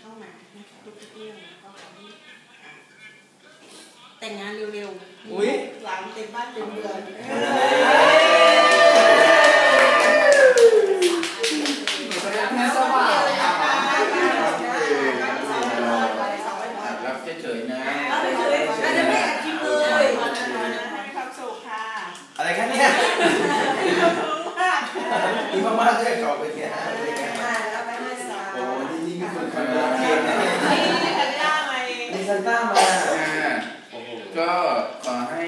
เข้ามานะคะทุกๆเรื่องแล้วก็ขอให้อ่าแต่งงานเร็วๆอุ๊ยหลานเต็มบ้านเต็มเมืองแม่สว่างครับรับเฉยๆนะอะไรคะเนี่ยมีมากๆเลยขอบไปเนี่ยโอ้นี่นี่มีคนคอนโดเกมนะเนี่ยมีซันต้ามา อ่า โอ้โห ก็ขอให้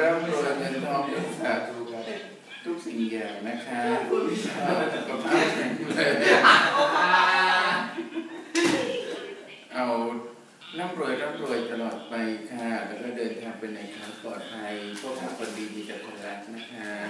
ร่ำรวยเงินทองทุกสาธุทุกสิ่งอย่างนะคะสุขภาพแข็งแรงเอาร่ำรวยร่ำรวยตลอดไปค่ะ แล้วก็เดินทางไปไหนครับปลอดภัยพวกเราคนดีมีแต่คนรักนะคะครับอ่า